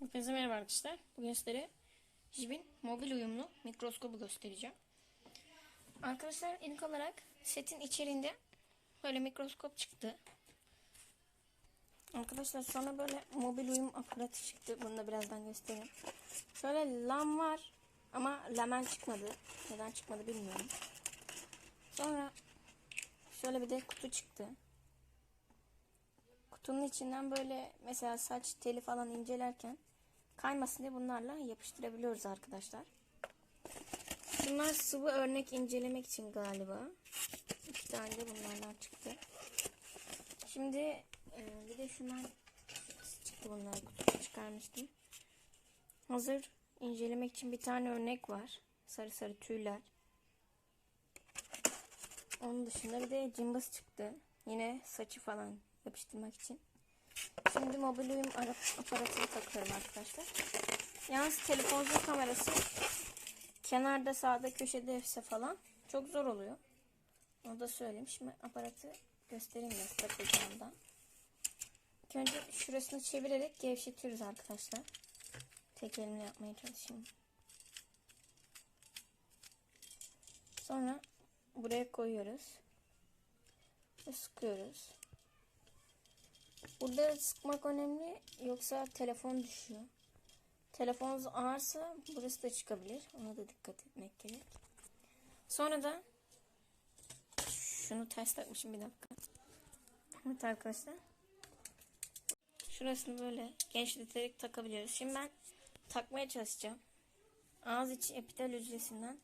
Hepinize merhaba arkadaşlar. Bugün sizlere Jib'in mobil uyumlu mikroskobu göstereceğim. Arkadaşlar ilk olarak setin içerisinde böyle mikroskop çıktı. Arkadaşlar sonra böyle mobil uyum aparatı çıktı. Bunu da birazdan göstereyim. Şöyle lam var ama lamen çıkmadı. Neden çıkmadı bilmiyorum. Sonra şöyle bir de kutu çıktı. Kutunun içinden böyle mesela saç teli falan incelerken kaymasın diye bunlarla yapıştırabiliyoruz arkadaşlar. Bunlar sıvı örnek incelemek için galiba. İki tane de bunlardan çıktı. Şimdi e, bir de şundan çıktı bunlar çıkarmıştım. Hazır incelemek için bir tane örnek var. Sarı sarı tüyler. Onun dışında bir de cimbız çıktı. Yine saçı falan yapıştırmak için. Şimdi mobil uyum ara- aparatını takıyorum arkadaşlar. Yalnız telefonun kamerası kenarda sağda köşede ise falan çok zor oluyor. Onu da söyleyeyim. Şimdi aparatı göstereyim nasıl takılacağımdan. İlk önce şurasını çevirerek gevşetiyoruz arkadaşlar. Tek elimle yapmaya çalışayım. Sonra buraya koyuyoruz. Ve sıkıyoruz. Burada sıkmak önemli yoksa telefon düşüyor. Telefonunuz ağırsa burası da çıkabilir. Ona da dikkat etmek gerek. Sonra da şunu ters takmışım bir dakika. Evet arkadaşlar. Şurasını böyle genişleterek takabiliyoruz. Şimdi ben takmaya çalışacağım. Ağız içi epitel hücresinden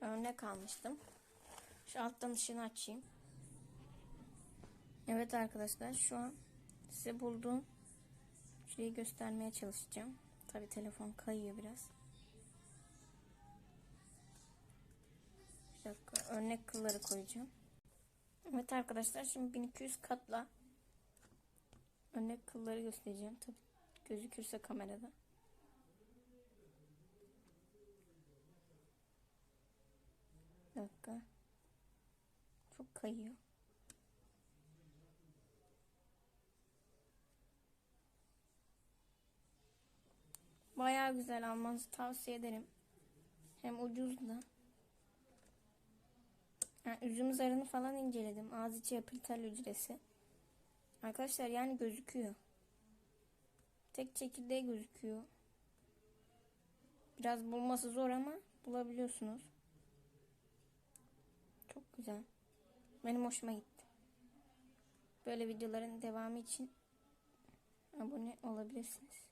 örnek almıştım. Şu alttan ışığını açayım. Evet arkadaşlar şu an size bulduğum şeyi göstermeye çalışacağım. Tabi telefon kayıyor biraz. Bir dakika örnek kılları koyacağım. Evet arkadaşlar şimdi 1200 katla örnek kılları göstereceğim. Tabi gözükürse kamerada. Bir dakika. Çok kayıyor. Bayağı güzel almanızı tavsiye ederim. Hem ucuz da. Yani üzüm zarını falan inceledim. Ağız içi yapıtel hücresi. Arkadaşlar yani gözüküyor. Tek çekirdeği gözüküyor. Biraz bulması zor ama bulabiliyorsunuz. Çok güzel. Benim hoşuma gitti. Böyle videoların devamı için abone olabilirsiniz.